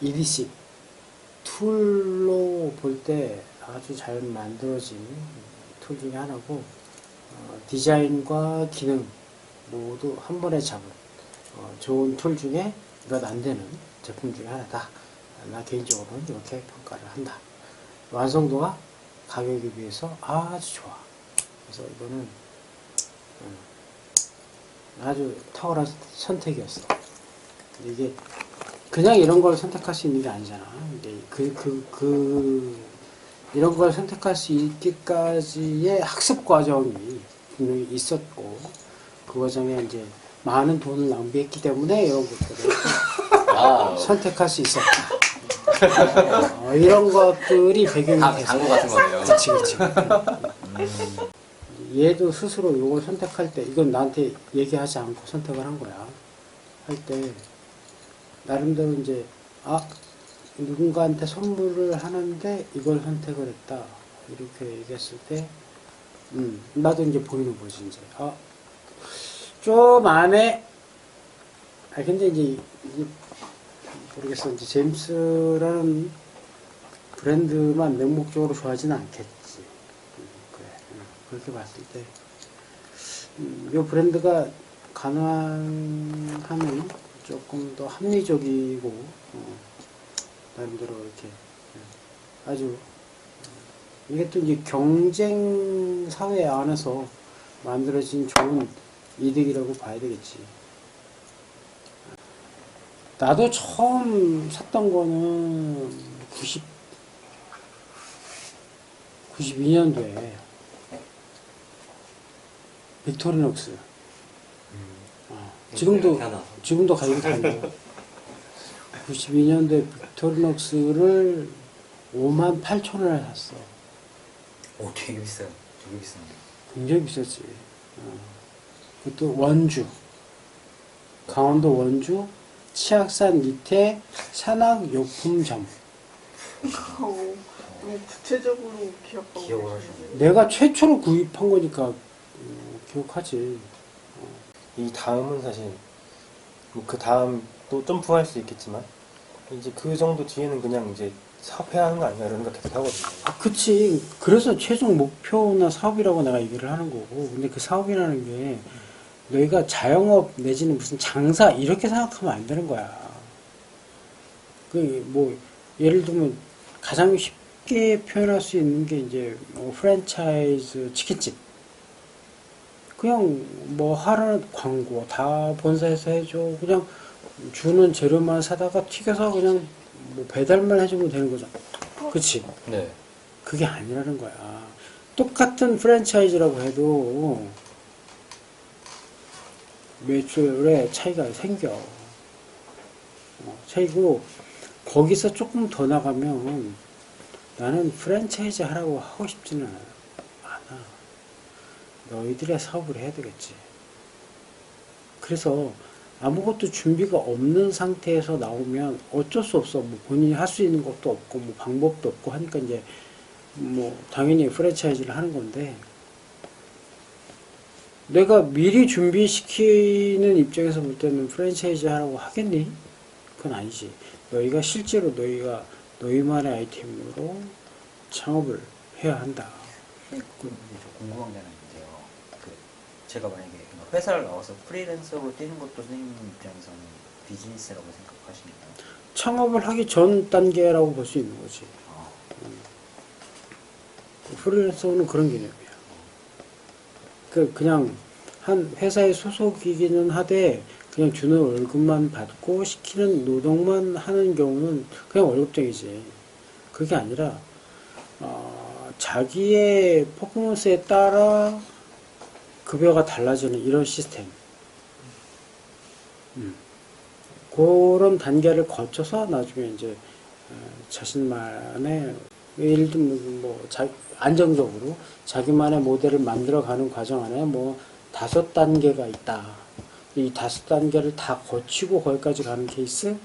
EDC 툴로 볼 때 아주 잘 만들어진 툴 중에 하나고 어, 디자인과 기능 모두 한 번에 잡은 어, 좋은 툴 중에 몇 안 되는 제품 중에 하나다. 나 개인적으로는 이렇게 평가를 한다. 완성도가 가격에 비해서 아주 좋아. 그래서 이거는 음, 아주 탁월한 선택이었어. 근데 이게 그냥 이런 걸 선택할 수 있는 게 아니잖아. 그, 그, 그, 이런 걸 선택할 수 있기까지의 학습 과정이 분명히 있었고, 그 과정에 이제 많은 돈을 낭비했기 때문에 이런 것들을 아, 선택할 수 있었다. 어, 이런 것들이 배경이 당- 돼서. 당구 같은 거네요. 그치, 그치. 얘도 스스로 이걸 선택할 때, 이건 나한테 얘기하지 않고 선택을 한 거야. 할 때, 나름대로 이제, 아, 누군가한테 선물을 하는데 이걸 선택을 했다. 이렇게 얘기했을 때, 음, 나도 이제 보이는 거지, 이제. 아, 좀 안에, 아, 근데 이제, 이제 모르겠어. 이제 제임스라는 브랜드만 맹목적으로 좋아하지는 않겠지. 음, 그래. 음, 그렇게 봤을 때, 음, 이 브랜드가 가능하면 조금 더 합리적이고, 어, 나름대로 이렇게 음, 아주, 음, 이게 또 이제 경쟁 사회 안에서 만들어진 좋은 이득이라고 봐야 되겠지. 나도 처음 샀던 거는 90, 92년도에 빅토리녹스. 어, 지금도 태어나서. 지금도 가격이 다른데 92년도에 빅토리녹스를 5만 8천 원에 샀어. 오, 되게 비싸요. 되게 비싼데. 굉장히 비쌌지. 어. 그것도 원주. 강원도 원주 치악산 밑에 산악용품점. 어, 너무 구체적으로 기억하고 기억을. 내가 최초로 구입한 거니까 어, 기억하지. 이 다음은 사실 뭐 그 다음 또 점프할 수 있겠지만 이제 그 정도 뒤에는 그냥 이제 사업해야 하는 거 아닌가 이런 생각 계속 하거든요. 아, 그치. 그래서 최종 목표나 사업이라고 내가 얘기를 하는 거고. 근데 그 사업이라는 게 너희가 자영업 내지는 무슨 장사 이렇게 생각하면 안 되는 거야. 그, 뭐, 예를 들면 가장 쉽게 표현할 수 있는 게 이제 뭐 프랜차이즈 치킨집. 그냥 뭐 하라는 광고 다 본사에서 해줘. 그냥 주는 재료만 사다가 튀겨서 그냥 뭐 배달만 해주면 되는 거잖아. 그치? 네. 그게 아니라는 거야. 똑같은 프랜차이즈라고 해도 매출에 차이가 생겨. 어, 차이고 거기서 조금 더 나가면 나는 프랜차이즈 하라고 하고 싶지는 않아. 너희들의 사업을 해야 되겠지. 그래서 아무것도 준비가 없는 상태에서 나오면 어쩔 수 없어. 뭐 본인이 할 수 있는 것도 없고, 뭐 방법도 없고 하니까 이제 뭐 당연히 프랜차이즈를 하는 건데 내가 미리 준비시키는 입장에서 볼 때는 프랜차이즈 하라고 하겠니? 그건 아니지. 너희가 실제로 너희가 너희만의 아이템으로 창업을 해야 한다. 궁금한 게. 그 제가 만약에 그러니까 회사를 나와서 프리랜서로 뛰는 것도 선생님 입장에서는 비즈니스라고 생각하십니까? 창업을 하기 전 단계라고 볼 수 있는 거지. 아, 프리랜서는 그런 개념이야. 그 그냥 한 회사에 소속이기는 하되 그냥 주는 월급만 받고 시키는 노동만 하는 경우는 그냥 월급쟁이지. 그게 아니라 어, 자기의 퍼포먼스에 따라 급여가 달라지는 이런 시스템. 음. 그런 단계를 거쳐서 나중에 이제 어, 자신만의 예를 들면 뭐 자, 안정적으로 자기만의 모델을 만들어가는 과정 안에 뭐 다섯 단계가 있다. 이 다섯 단계를 다 거치고 거기까지 가는 케이스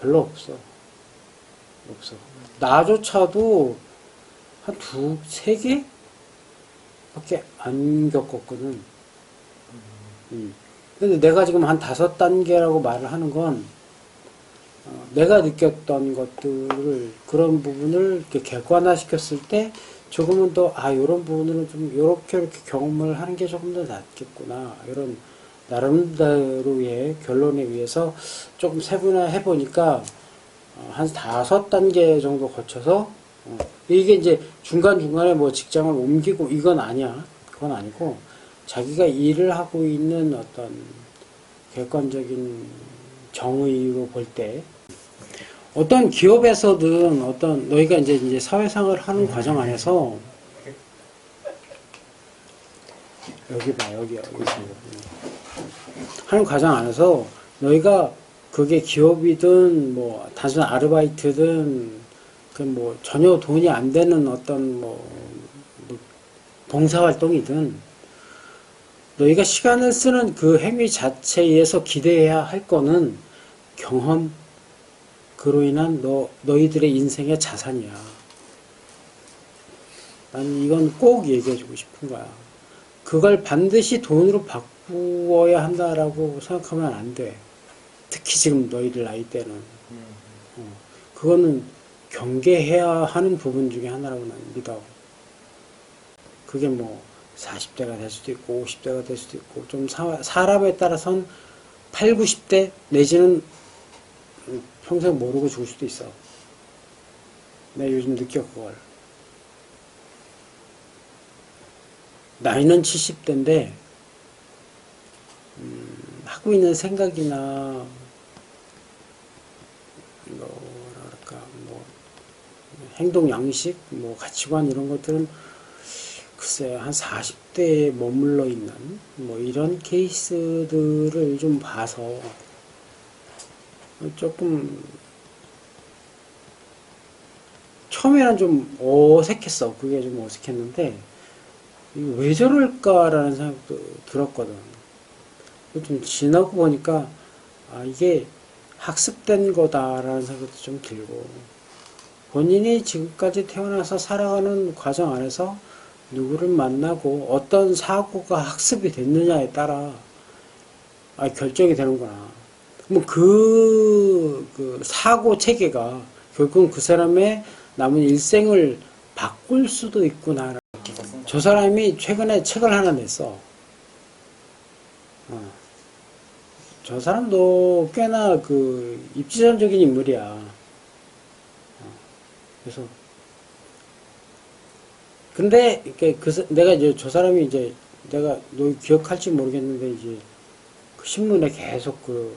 별로 없어. 없어. 나조차도 한 두, 세 개? 밖에 안 겪었거든. 음. 근데 내가 지금 한 다섯 단계라고 말을 하는 건, 어, 내가 느꼈던 것들을 그런 부분을 이렇게 객관화 시켰을 때 조금은 더아 이런 부분은 좀 이렇게 이렇게 경험을 하는 게 조금 더 낫겠구나 이런 나름대로의 결론에 의해서 조금 세분화해 보니까 어, 한 다섯 단계 정도 거쳐서 어, 이게 이제 중간 중간에 뭐 직장을 옮기고 이건 아니야. 그건 아니고 자기가 일을 하고 있는 어떤 객관적인 정의로 볼 때 어떤 기업에서든 어떤 너희가 이제 이제 사회생활을 하는 과정 안에서 여기 봐 여기 여기. 하는 과정 안에서 너희가 그게 기업이든 뭐 단순 아르바이트든 그 뭐 전혀 돈이 안 되는 어떤 뭐, 뭐 봉사활동이든 너희가 시간을 쓰는 그 행위 자체에서 기대해야 할 거는 경험, 그로 인한 너, 너희들의 인생의 자산이야. 난 이건 꼭 얘기해주고 싶은 거야. 그걸 반드시 돈으로 바꾸어야 한다라고 생각하면 안 돼. 특히 지금 너희들 나이 때는. 어, 그거는 경계해야 하는 부분 중에 하나라고 난 믿어. 그게 뭐 40대가 될 수도 있고 50대가 될 수도 있고 좀 사, 사람에 따라선 8, 90대 내지는 평생 모르고 죽을 수도 있어. 내가 요즘 느껴 그걸. 나이는 70대인데 음, 하고 있는 생각이나 뭐랄까 뭐 행동 양식, 뭐 가치관 이런 것들은 글쎄 한 40대에 머물러 있는 뭐 이런 케이스들을 좀 봐서 조금 처음에는 좀 어색했어. 그게 좀 어색했는데 왜 저럴까라는 생각도 들었거든. 좀 지나고 보니까 아 이게 학습된 거다라는 생각도 좀 들고 본인이 지금까지 태어나서 살아가는 과정 안에서 누구를 만나고 어떤 사고가 학습이 됐느냐에 따라 아, 결정이 되는구나. 뭐 그, 그 사고 체계가 결국은 그 사람의 남은 일생을 바꿀 수도 있구나. 저 사람이 최근에 책을 하나 냈어. 어. 저 사람도 꽤나 그 입지전적인 인물이야. 어. 그래서 근데 이렇게 그 사- 내가 이제 저 사람이 이제 내가 너 기억할지 모르겠는데 이제 그 신문에 계속 그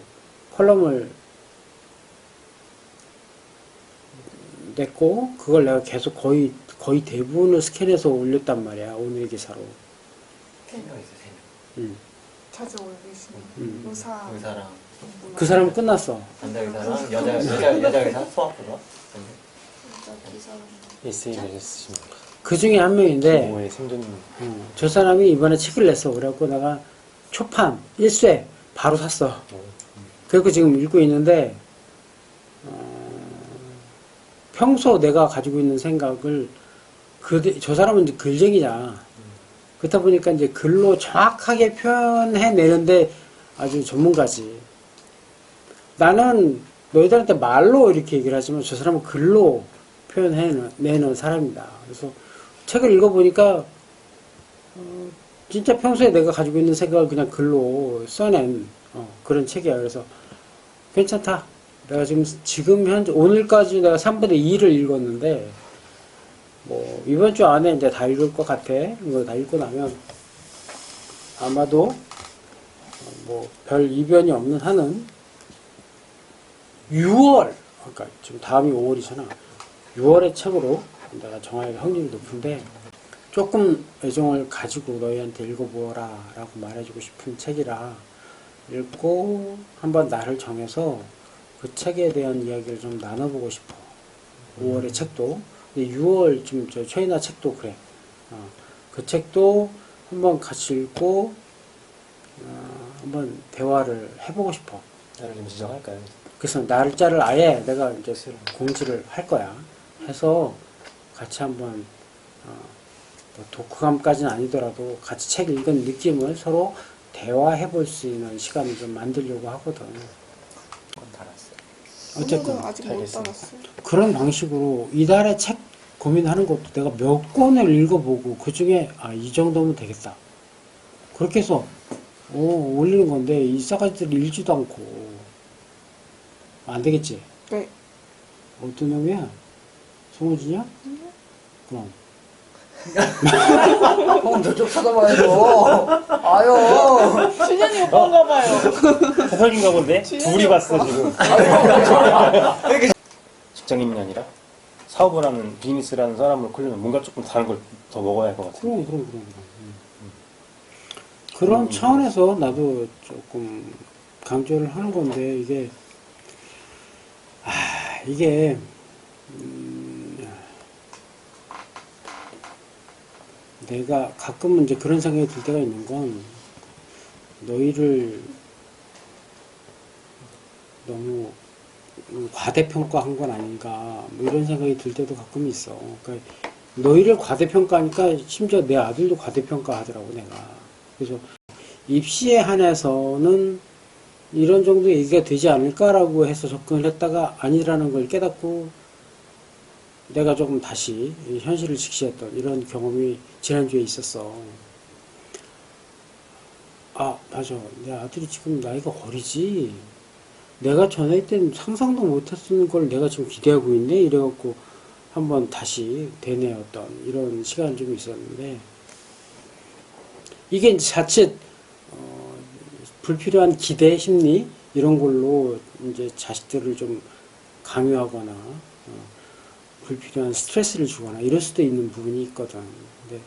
컬럼을 냈고 그걸 내가 계속 거의 거의 대부분을 스캔해서 올렸단 말이야 오늘 기사로. 세명 있어 세 명. 음. 자주 올리시는 음. 의사 의사랑 그 사람은 끝났어. 남자 의사랑 여자 여자 여자 의사 소아과가 쓰십니다. 그 중에 한 명인데 부모의 생존 어, 저 사람이 이번에 책을 냈어. 그래갖고 내가 초판 1쇄 바로 샀어. 그리고 지금 읽고 있는데 어, 평소 내가 가지고 있는 생각을 그, 저 사람은 이제 글쟁이잖아. 그렇다 보니까 이제 글로 정확하게 표현해내는데 아주 전문가지. 나는 너희들한테 말로 이렇게 얘기를 하지만 저 사람은 글로 표현해내는 사람이다. 그래서 책을 읽어보니까 어, 진짜 평소에 내가 가지고 있는 생각을 그냥 글로 써낸 어, 그런 책이야. 그래서 괜찮다. 내가 지금 지금 현재 오늘까지 내가 3분의 2를 읽었는데 뭐 이번 주 안에 이제 다 읽을 것 같아. 이거 다 읽고 나면 아마도 뭐 별 이변이 없는 한은 6월 그러니까 지금 다음이 5월이잖아. 6월의 책으로 내가 정할 확률이 높은데 조금 애정을 가지고 너희한테 읽어보아라 라고 말해주고 싶은 책이라 읽고 한번 나를 정해서 그 책에 대한 이야기를 좀 나눠보고 싶어. 5월의 책도. 근데 6월 지금 저 최인아 책도 그래. 어, 그 책도 한번 같이 읽고 어, 한번 대화를 해보고 싶어. 나를 좀 지정할까요? 그래서 날짜를 아예 내가 이제 공지를 할 거야. 해서 같이 한번 어, 뭐 독후감까지는 아니더라도 같이 책 읽은 느낌을 서로 대화해 볼 수 있는 시간을 좀 만들려고 하거든. 건 달았어요. 어쨌건 오늘은 아직 못. 그런 방식으로 이달에 책 고민하는 것도 내가 몇 권을 읽어보고 그 중에 아 이 정도면 되겠다. 그렇게 해서 오, 올리는 건데 이 싸가지들이 읽지도 않고 안 되겠지. 네. 어떤 놈이야? 송호진이야? 그럼 형 저쪽 쳐다봐야죠. 아유. 준현이 오빠인가 봐요. 사석인가 본데? 둘이 봤어 지금 직장인이 아니라 사업을 하는 비즈니스라는 사람을 끌려면 뭔가 조금 다른 걸 더 먹어야 할 것 같아요 그럼 그럼 그럼 그럼. 음. 그런 차원에서 나도 조금 강조를 하는 건데 이게 아 이게 음, 내가 가끔은 이제 그런 생각이 들 때가 있는 건 너희를 너무 과대평가한 건 아닌가 뭐 이런 생각이 들 때도 가끔 있어. 그러니까 너희를 과대평가하니까 심지어 내 아들도 과대평가하더라고 내가. 그래서 입시에 한해서는 이런 정도 얘기가 되지 않을까라고 해서 접근을 했다가 아니라는 걸 깨닫고 내가 조금 다시 이 현실을 직시했던 이런 경험이 지난주에 있었어. 아, 맞아. 내 아들이 지금 나이가 어리지. 내가 저 나이 때는 상상도 못했던 걸 내가 지금 기대하고 있네. 이래갖고 한번 다시 되뇌었던 이런 시간이 좀 있었는데, 이게 자칫, 어, 불필요한 기대 심리, 이런 걸로 이제 자식들을 좀 강요하거나, 어, 불필요한 스트레스를 주거나 이럴 수도 있는 부분이 있거든. 근데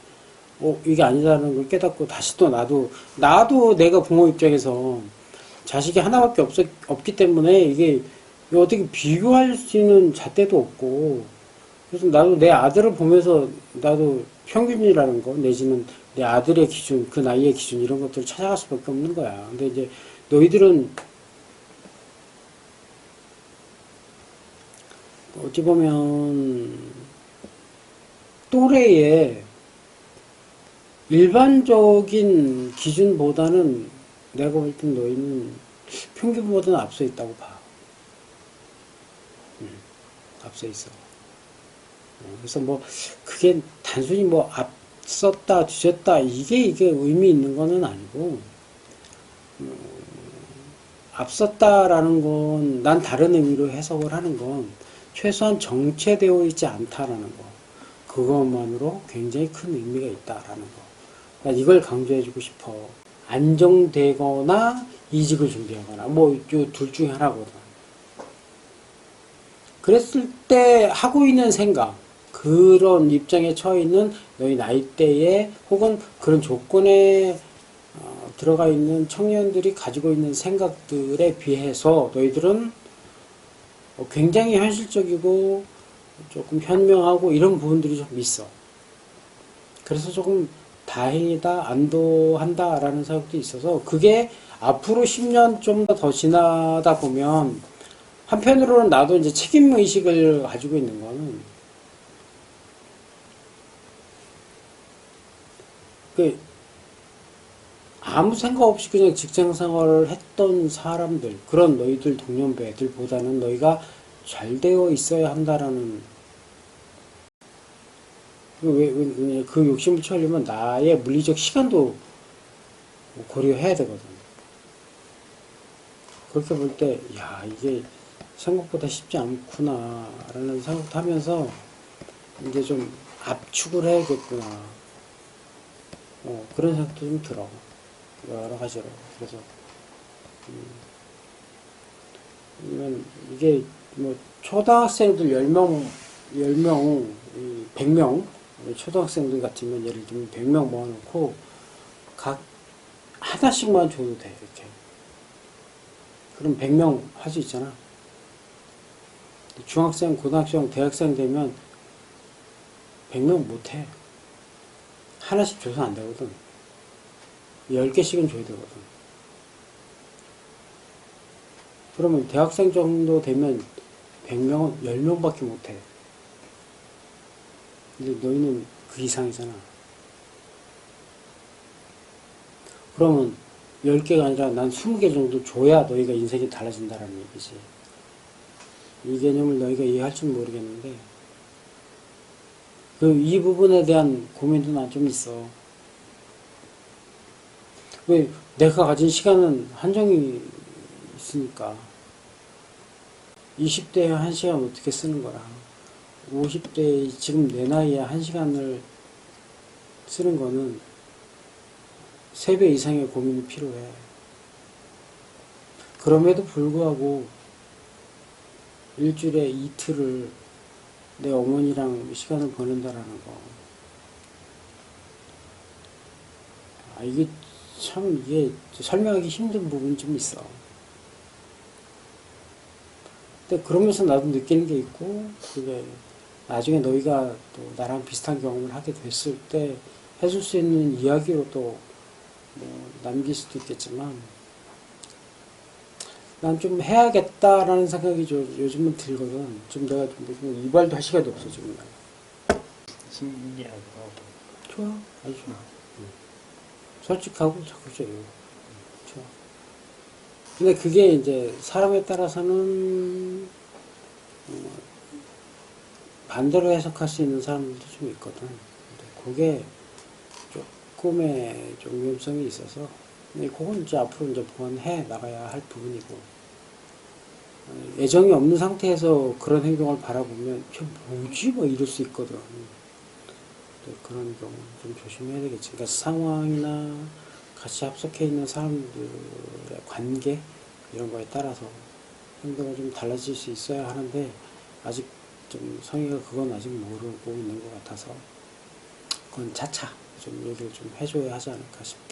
어 이게 아니다라는 걸 깨닫고 다시 또 나도 나도 내가 부모 입장에서 자식이 하나밖에 없 없기 때문에 이게 어떻게 비교할 수 있는 잣대도 없고 그래서 나도 내 아들을 보면서 나도 평균이라는 거 내지는 내 아들의 기준 그 나이의 기준 이런 것들을 찾아갈 수밖에 없는 거야. 근데 이제 너희들은 어찌 보면 또래의 일반적인 기준보다는 내가 볼 땐 너희는 평균보다는 앞서 있다고 봐. 음, 앞서 있어. 어, 그래서 뭐 그게 단순히 뭐 앞섰다 뒤졌다 이게 이게 의미 있는 거는 아니고 음, 앞섰다라는 건 난 다른 의미로 해석을 하는 건 최소한 정체되어 있지 않다라는 거. 그것만으로 굉장히 큰 의미가 있다라는 거. 난 이걸 강조해주고 싶어. 안정되거나 이직을 준비하거나 뭐 둘 중에 하나거든. 그랬을 때 하고 있는 생각, 그런 입장에 처해 있는 너희 나이대에 혹은 그런 조건에 어, 들어가 있는 청년들이 가지고 있는 생각들에 비해서 너희들은 어, 굉장히 현실적이고 조금 현명하고 이런 부분들이 좀 있어. 그래서 조금 다행이다, 안도한다 라는 생각도 있어서 그게 앞으로 10년 좀 더 지나다 보면 한편으로는 나도 이제 책임 의식을 가지고 있는 거는 그 아무 생각 없이 그냥 직장 생활을 했던 사람들, 그런 너희들 동년배들보다는 너희가 잘 되어 있어야 한다라는 그 왜, 왜, 왜, 그 욕심을 채우려면 나의 물리적 시간도 고려해야 되거든. 그렇게 볼 때, 야, 이게 생각보다 쉽지 않구나, 라는 생각도 하면서, 이제 좀 압축을 해야겠구나. 어, 그런 생각도 좀 들어. 여러 가지로. 그래서, 음, 이게 뭐, 초등학생들 10명, 10명, 100명, 초등학생들 같으면 예를 들면 100명 모아놓고, 각 하나씩만 줘도 돼, 이렇게. 그럼 100명 할 수 있잖아. 중학생, 고등학생, 대학생 되면 100명 못 해. 하나씩 줘서 안 되거든. 10개씩은 줘야 되거든. 그러면 대학생 정도 되면 100명은 10명밖에 못 해. 근데 너희는 그 이상이잖아. 그러면 10개가 아니라 난 20개 정도 줘야 너희가 인생이 달라진다는 얘기지. 이 개념을 너희가 이해할지 모르겠는데 그 이 부분에 대한 고민도 난 좀 있어. 왜 내가 가진 시간은 한정이 있으니까 20대에 한 시간 어떻게 쓰는 거라 50대 지금 내 나이에 한 시간을 쓰는 거는 3배 이상의 고민이 필요해. 그럼에도 불구하고 일주일에 이틀을 내 어머니랑 시간을 보낸다라는 거. 아, 이게 참, 이게 설명하기 힘든 부분이 좀 있어. 근데 그러면서 나도 느끼는 게 있고, 그게 나중에 너희가 또 나랑 비슷한 경험을 하게 됐을 때 해줄 수 있는 이야기로 또 뭐 남길 수도 있겠지만, 난 좀 해야겠다라는 생각이 좀 요즘은 들거든. 좀 내가 좀 이발도 할 시간이 없어, 지금. 하고. 좋아. 아주 좋아. 솔직하고 적극적이고. 좋아. 근데 그게 이제 사람에 따라서는 어, 반대로 해석할 수 있는 사람들도 좀 있거든. 그게 조금의 좀 위험성이 있어서 그건 이제 앞으로 이제 보완해 나가야 할 부분이고 어, 애정이 없는 상태에서 그런 행동을 바라보면 저 뭐지 뭐 이럴 수 있거든. 네, 그런 경우 좀 조심해야 되겠지. 그러니까 상황이나 같이 합석해 있는 사람들의 관계 이런 거에 따라서 행동이 좀 달라질 수 있어야 하는데 아직 좀 성의가 그건 아직 모르고 있는 것 같아서 그건 차차 좀 얘기를 좀 해줘야 하지 않을까 싶고